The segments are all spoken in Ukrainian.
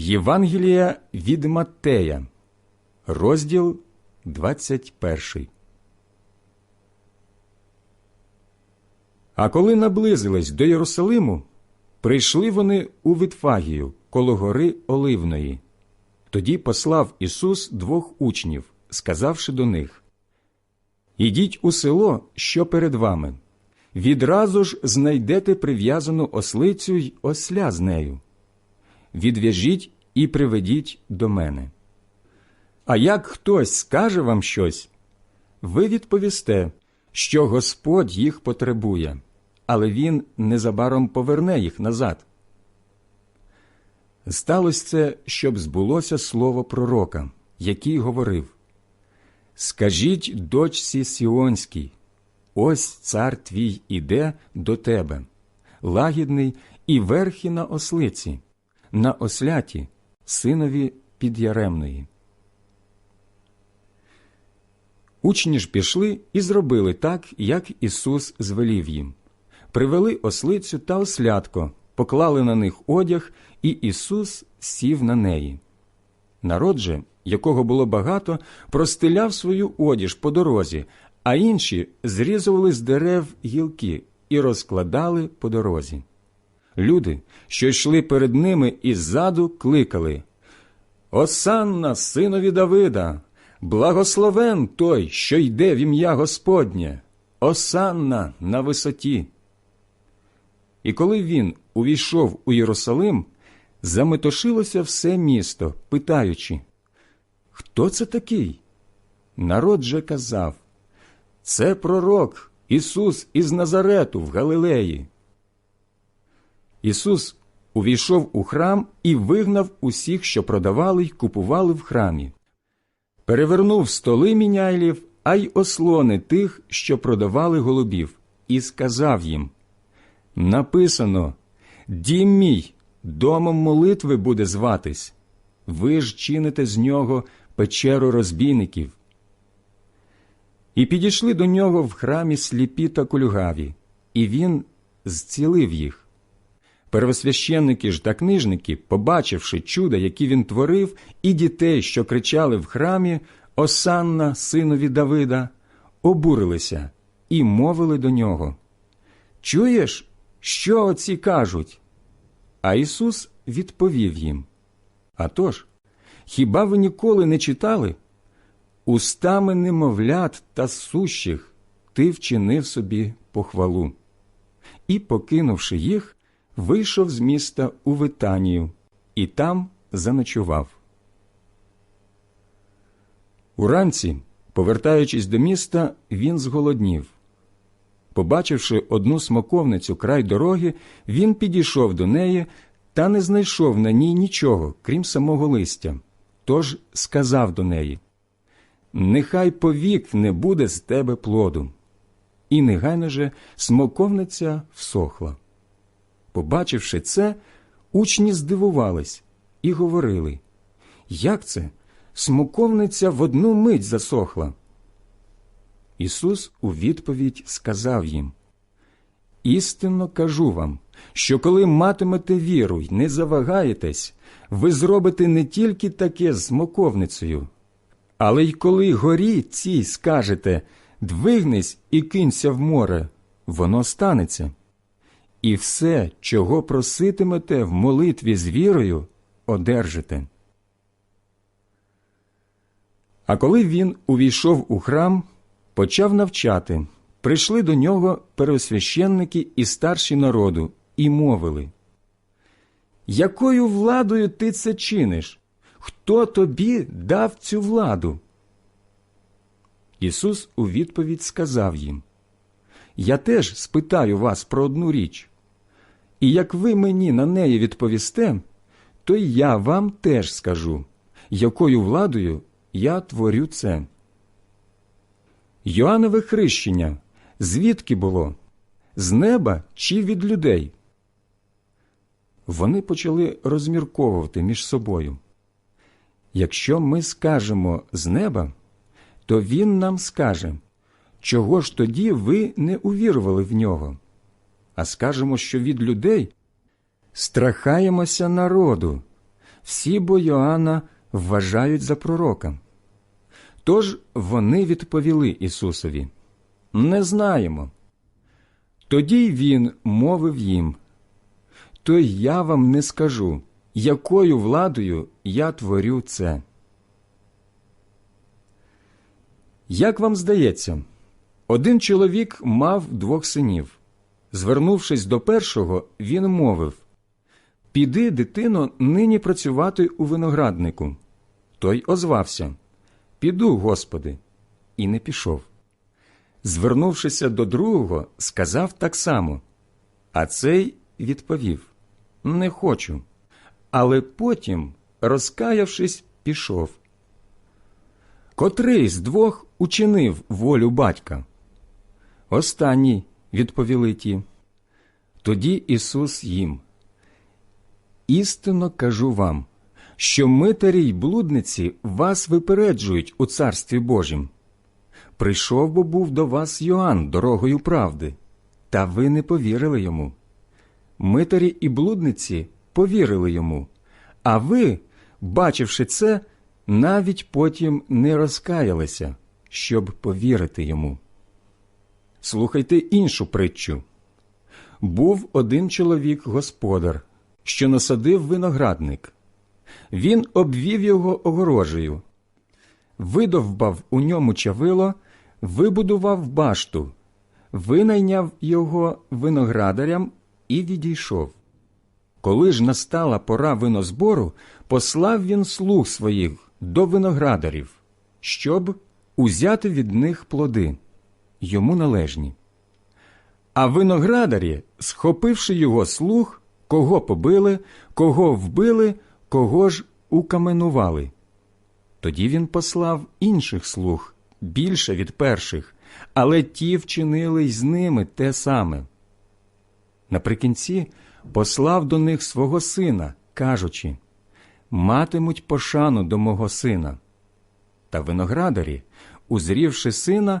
Євангелія від Маттея, розділ 21. А коли наблизились до Єрусалиму, прийшли вони у Витфагію коло гори Оливної. Тоді послав Ісус двох учнів, сказавши до них Ідіть у село, що перед вами. Відразу ж знайдете прив'язану ослицю й осля з нею. Відв'яжіть і приведіть до мене. А як хтось скаже вам щось, ви відповісте, що Господь їх потребує, але Він незабаром поверне їх назад. Сталося це, щоб збулося слово пророка, який говорив Скажіть дочці Сіонській, ось цар твій іде до тебе, лагідний і верхи на ослиці, на осляті, синові підяремної. Учні ж пішли і зробили так, як Ісус звелів їм. Привели ослицю та ослятко, поклали на них одяг, і Ісус сів на неї. Народ же, якого було багато, простиляв свою одіж по дорозі, а інші зрізували з дерев гілки і розкладали по дорозі. Люди, що йшли перед ними іззаду, кликали Осанна, синові Давида, благословен той, що йде в ім'я Господнє, Осанна на висоті. І коли він увійшов у Єрусалим, заметошилося все місто, питаючи, Хто це такий? Народ же казав, Це пророк Ісус із Назарету в Галилеї. Ісус увійшов у храм і вигнав усіх, що продавали й купували в храмі. Перевернув столи міняйлів, а й ослони тих, що продавали голубів, і сказав їм Написано Дім мій, домом молитви буде зватись. Ви ж чините з нього печеру розбійників. І підійшли до нього в храмі сліпі та кульгаві, і він зцілив їх. Первосвященники ж та книжники, побачивши чуда, які він творив, і дітей, що кричали в храмі Осанна, синові Давида, обурилися і мовили до нього Чуєш, що оці кажуть? А Ісус відповів їм «А тож, хіба ви ніколи не читали? Устами немовлят та сущих ти вчинив собі похвалу. І, покинувши їх, вийшов з міста у Витанію і там заночував. Уранці, повертаючись до міста, він зголоднів. Побачивши одну смоковницю край дороги, він підійшов до неї та не знайшов на ній нічого, крім самого листя. Тож сказав до неї Нехай повік не буде з тебе плоду. І негайно же смоковниця всохла. Побачивши це, учні здивувались і говорили Як це? Смоковниця в одну мить засохла. Ісус у відповідь сказав їм Істинно кажу вам, що коли матимете віру й не завагаєтесь, ви зробите не тільки таке з смоковницею, але й коли горі цій скажете двигнись і кинься в море, воно станеться. І все, чого проситимете в молитві з вірою, одержите. А коли він увійшов у храм, почав навчати, прийшли до нього первосвященники і старші народу і мовили Якою владою ти це чиниш? Хто тобі дав цю владу? Ісус у відповідь сказав їм Я теж спитаю вас про одну річ, і як ви мені на неї відповісте, то й я вам теж скажу, якою владою я творю це. Йоаннове хрещення звідки було? З неба чи від людей? Вони почали розмірковувати між собою. Якщо ми скажемо з неба, то він нам скаже, чого ж тоді ви не увірували в нього, а скажемо, що від людей страхаємося народу. Всі бо Йоанна вважають за пророка. Тож вони відповіли Ісусові Не знаємо. Тоді він мовив їм То я вам не скажу, якою владою я творю це. Як вам здається, один чоловік мав двох синів. Звернувшись до першого, він мовив Піди, дитино, нині працювати у винограднику. Той озвався Піду, Господи, і не пішов. Звернувшися до другого, сказав так само. А цей відповів Не хочу. Але потім, розкаявшись, пішов. Котрий з двох учинив волю батька? Останній, відповіли ті. Тоді Ісус їм. Істинно кажу вам, що митарі й блудниці вас випереджують у Царстві Божім. Прийшов бо був до вас Йоанн дорогою правди, та ви не повірили йому. Митарі і блудниці повірили йому, а ви, бачивши це, навіть потім не розкаялися, щоб повірити йому. Слухайте іншу притчу. Був один чоловік господар, що насадив виноградник. Він обвів його огорожею, видовбав у ньому чавило, вибудував башту, винайняв його виноградарям і відійшов. Коли ж настала пора винозбору, послав він слуг своїх до виноградарів, щоб узяти від них плоди, йому належні. А виноградарі, схопивши його слуг, кого побили, кого вбили, кого ж укаменували. Тоді він послав інших слуг, більше від перших, але ті вчинили й з ними те саме. Наприкінці послав до них свого сина, кажучи Матимуть пошану до мого сина. Та виноградарі, узрівши сина,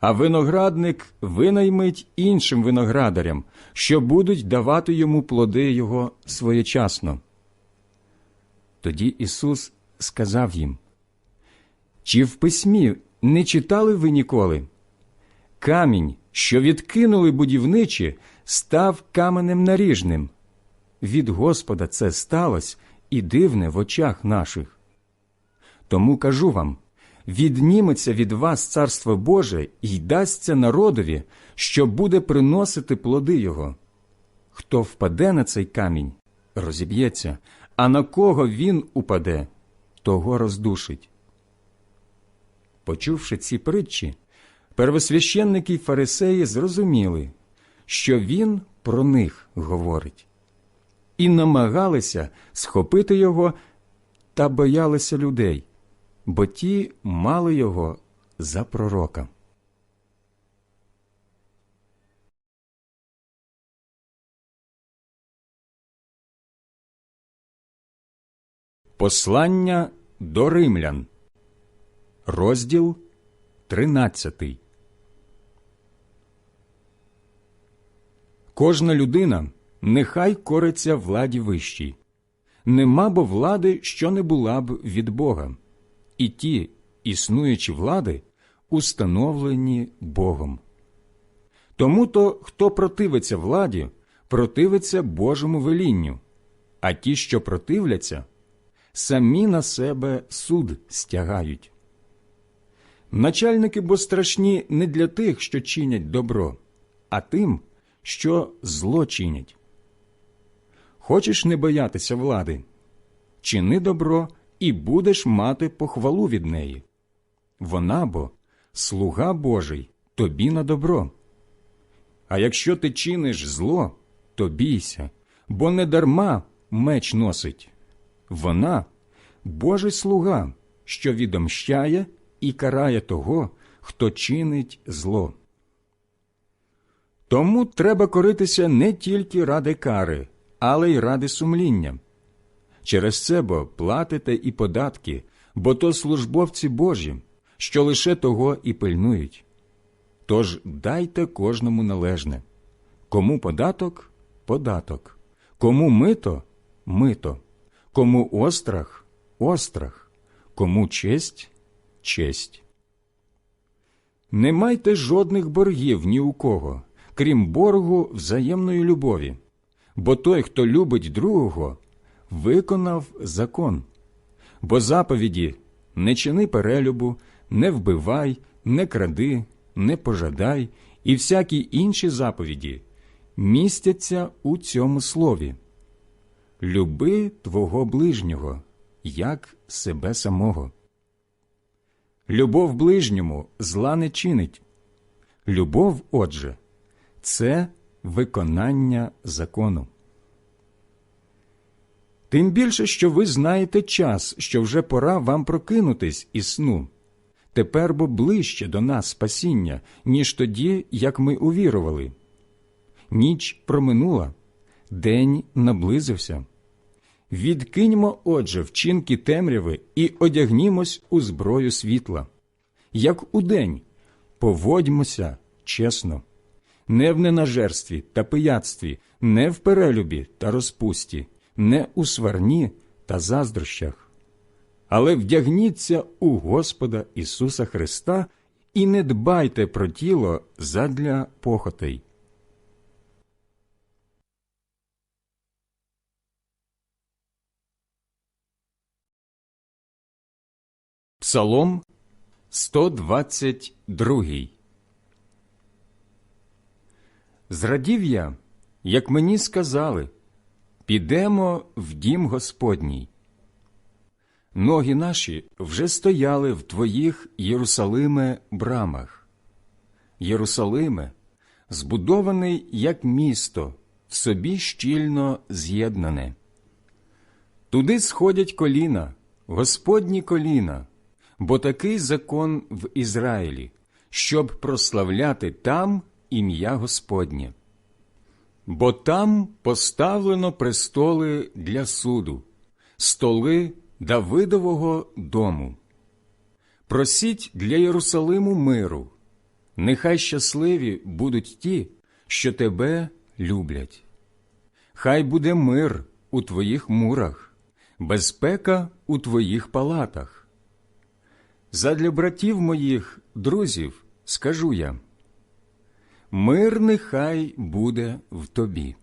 а виноградник винаймить іншим виноградарям, що будуть давати йому плоди його своєчасно. Тоді Ісус сказав їм, Чи в письмі не читали ви ніколи? Камінь, що відкинули будівничі, став каменем наріжним. Від Господа це сталося і дивне в очах наших. Тому кажу вам відніметься від вас Царство Боже і дасться народові, що буде приносити плоди його. Хто впаде на цей камінь, розіб'ється, а на кого він упаде, того роздушить. Почувши ці притчі, первосвященники й фарисеї зрозуміли, що він про них говорить, і намагалися схопити його та боялися людей, бо ті мали його за пророка. Послання до римлян, розділ 13 Кожна людина нехай кориться владі вищій. Нема бо влади, що не була б від Бога, і ті існуючі влади установлені Богом. Тому то, хто противиться владі, противиться Божому велінню, а ті, що противляться, самі на себе суд стягають. Начальники бо страшні не для тих, що чинять добро, а тим, що зло чинять. Хочеш не боятися влади? Чини добро і будеш мати похвалу від неї. Вона бо слуга Божий тобі на добро. А якщо ти чиниш зло, то бійся, бо не дарма меч носить. Вона Божий слуга, що відомщає і карає того, хто чинить зло. Тому треба коритися не тільки ради кари, але й ради сумління. Через це бо платите і податки, бо то службовці Божі, що лише того і пильнують. Тож дайте кожному належне. Кому податок податок, кому мито мито, кому острах острах, кому честь честь. Не майте жодних боргів ні у кого, крім боргу взаємної любові, бо той, хто любить другого, виконав закон. Бо заповіді не чини перелюбу, не вбивай, не кради, не пожадай і всякі інші заповіді містяться у цьому слові. Люби твого ближнього, як себе самого. Любов ближньому зла не чинить. Любов, отже, це виконання закону. Тим більше, що ви знаєте час, що вже пора вам прокинутись із сну. Тепер бо ближче до нас спасіння, ніж тоді, як ми увірували. Ніч проминула, день наблизився. Відкиньмо, отже, вчинки темряви і одягнімось у зброю світла. Як удень, поводьмося чесно, не в ненажерстві та пияцтві, не в перелюбі та розпусті, не у сварні та заздрощах. Але вдягніться у Господа Ісуса Христа і не дбайте про тіло задля похотей. Псалом 122 Зрадів я, як мені сказали, підемо в дім Господній. Ноги наші вже стояли в твоїх Єрусалиме брамах. Єрусалиме, збудований як місто, в собі щільно з'єднане. Туди сходять коліна, Господні коліна бо такий закон в Ізраїлі, щоб прославляти там ім'я Господнє. Бо там поставлено престоли для суду, столи Давидового дому. Просіть для Єрусалиму миру, нехай щасливі будуть ті, що тебе люблять. Хай буде мир у твоїх мурах, безпека у твоїх палатах. Задля братів моїх, друзів, скажу я мир нехай буде в тобі.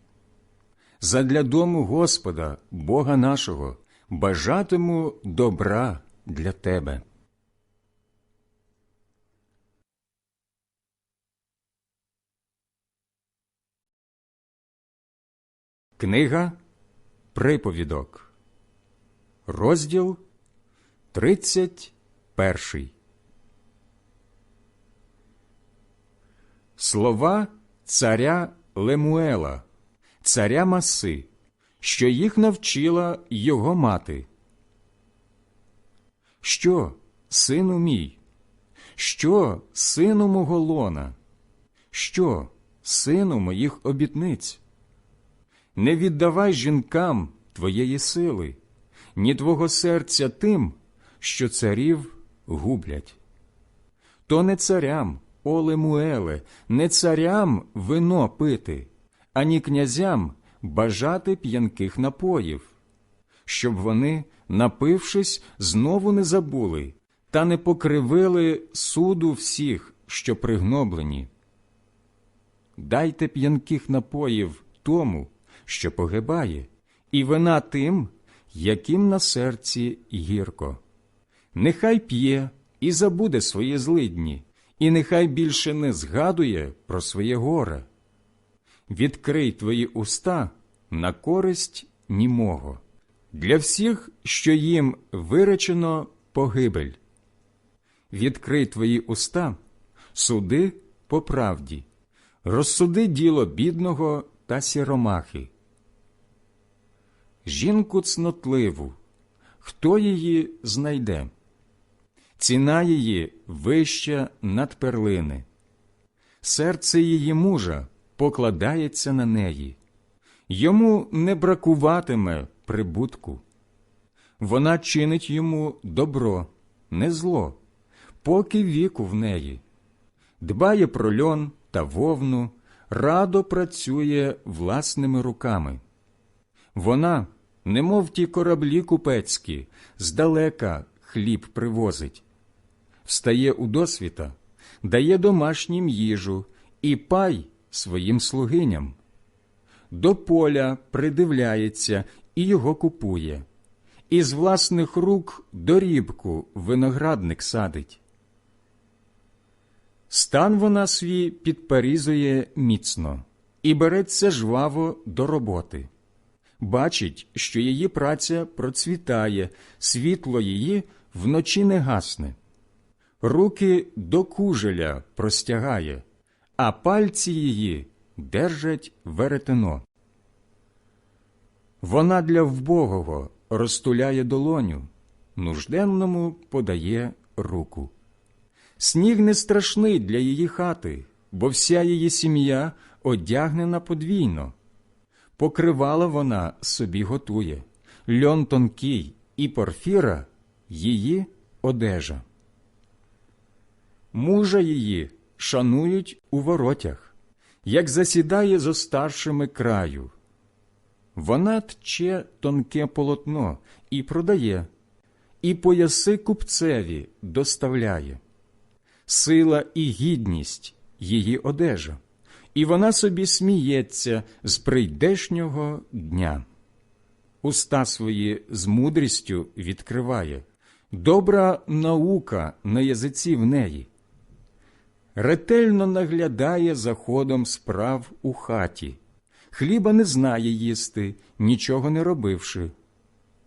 Задля дому Господа, Бога нашого, бажатиму добра для тебе. Книга Приповідок, розділ 31 Слова царя Лемуела, царя Маси, що їх навчила його мати. Що, сину мій? Що, сину мого лона? Що, сину моїх обітниць? Не віддавай жінкам твоєї сили, ні твого серця тим, що царів гублять. То не царям, о Лемуеле, не царям вино пити, ані князям бажати п'янких напоїв, щоб вони, напившись, знову не забули та не покривили суду всіх, що пригноблені. Дайте п'янких напоїв тому, що погибає, і вина тим, яким на серці гірко нехай п'є і забуде свої злидні, і нехай більше не згадує про своє горе. Відкрий твої уста на користь німого, для всіх, що їм виречено погибель. Відкрий твої уста, суди по правді, розсуди діло бідного та сіромахи. Жінку цнотливу, хто її знайде? Ціна її вища над перлини. Серце її мужа покладається на неї, йому не бракуватиме прибутку. Вона чинить йому добро, не зло, поки віку в неї, дбає про льон та вовну, радо працює власними руками. Вона, немов ті кораблі купецькі, здалека хліб привозить, встає у досвіта, дає домашнім їжу і пай своїм слугиням. До поля придивляється і його купує, із власних рук дорібку виноградник садить. Стан вона свій підперізує міцно і береться жваво до роботи. Бачить, що її праця процвітає, світло її вночі не гасне. Руки до кужеля простягає, а пальці її держать веретено. Вона для вбогого розтуляє долоню, нужденному подає руку. Сніг не страшний для її хати, бо вся її сім'я одягнена подвійно. Покривала вона собі готує, льон тонкий і порфіра її одежа. Мужа її шанують у воротях, як засідає зо старшими краю. Вона тче тонке полотно і продає, і пояси купцеві доставляє. Сила і гідність її одежа, і вона собі сміється з прийдешнього дня. Уста свої з мудрістю відкриває, добра наука на язиці в неї. Ретельно наглядає за ходом справ у хаті, хліба не знає їсти, нічого не робивши.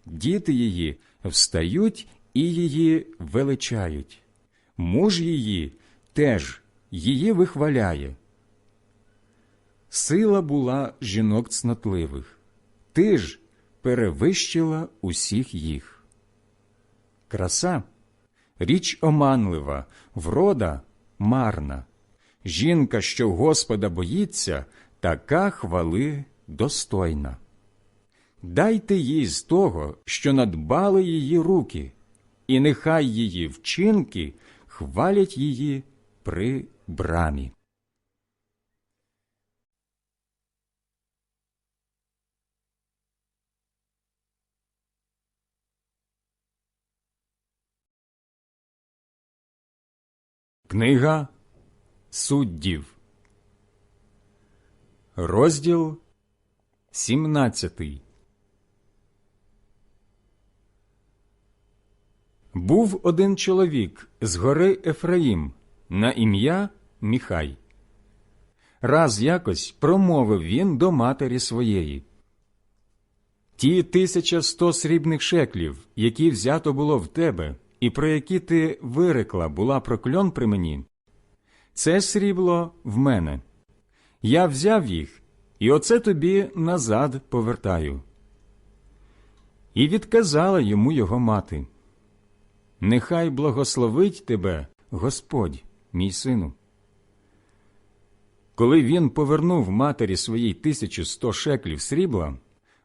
Діти її встають і її величають. Муж її теж її вихваляє. Сила була жінок цнотливих, ти ж перевищила усіх їх. Краса річ оманлива, врода марна. Жінка, що Господа боїться, така хвали достойна. Дайте їй з того, що надбали її руки, і нехай її вчинки хвалять її при брамі. Книга суддів, розділ 17 Був один чоловік з гори Ефраїм на ім'я Міхай. Раз якось промовив він до матері своєї. Ті тисяча сто срібних шеклів, які взято було в тебе, і про які ти вирекла була прокльон при мені, це срібло в мене. Я взяв їх, і оце тобі назад повертаю. І відказала йому його мати. Нехай благословить тебе Господь, мій сину. Коли він повернув матері своїй тисячу сто шеклів срібла,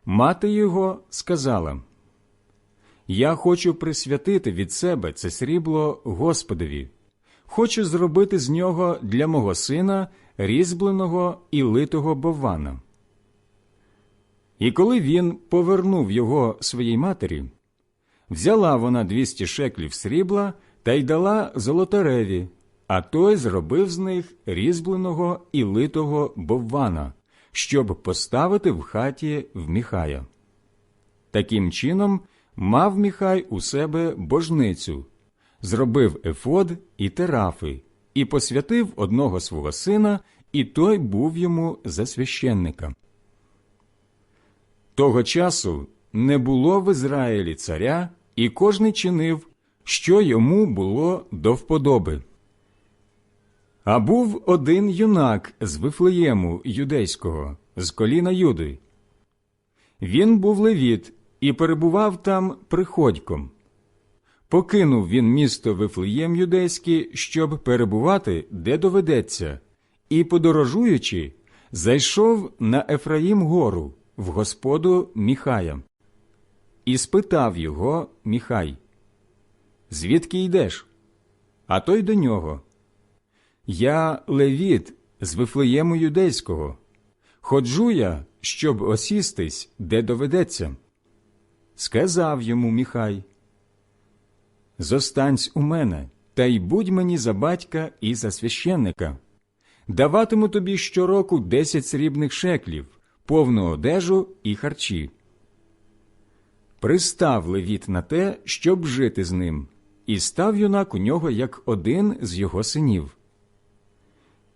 мати його сказала Я хочу присвятити від себе це срібло Господові, хочу зробити з нього для мого сина різьбленого і литого бована. І коли він повернув його своїй матері, Взяла вона двісті шеклів срібла та й дала золотареві, а той зробив з них різьбленого і литого боввана, щоб поставити в хаті в Міхая. Таким чином мав Міхай у себе божницю, зробив ефод і терафи, і посвятив одного свого сина, і той був йому за священника. Того часу не було в Ізраїлі царя, і кожний чинив, що йому було до вподоби. А був один юнак з Вифлеєму юдейського, з коліна Юди. Він був левіт і перебував там приходьком. Покинув він місто Вифлеєм юдейське, щоб перебувати, де доведеться, і, подорожуючи, зайшов на Ефраїм гору в господу Міхая. І спитав його Міхай, Звідки йдеш? А той до нього. Я левіт з Вифлеєму юдейського. Ходжу я, щоб осістись, де доведеться. Сказав йому Міхай. Зостанься у мене, та й будь мені за батька і за священника. Даватиму тобі щороку десять срібних шеклів, повну одежу і харчі. Пристав левіт на те, щоб жити з ним, і став юнак у нього як один з його синів.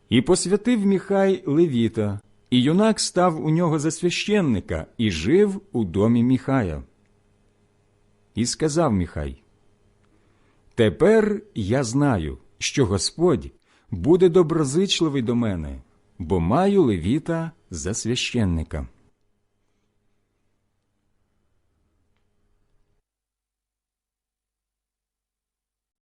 І посвятив Міхай левіта, і юнак став у нього за священника і жив у домі Міхая. І сказав Міхай, Тепер я знаю, що Господь буде доброзичливий до мене, бо маю левіта за священника.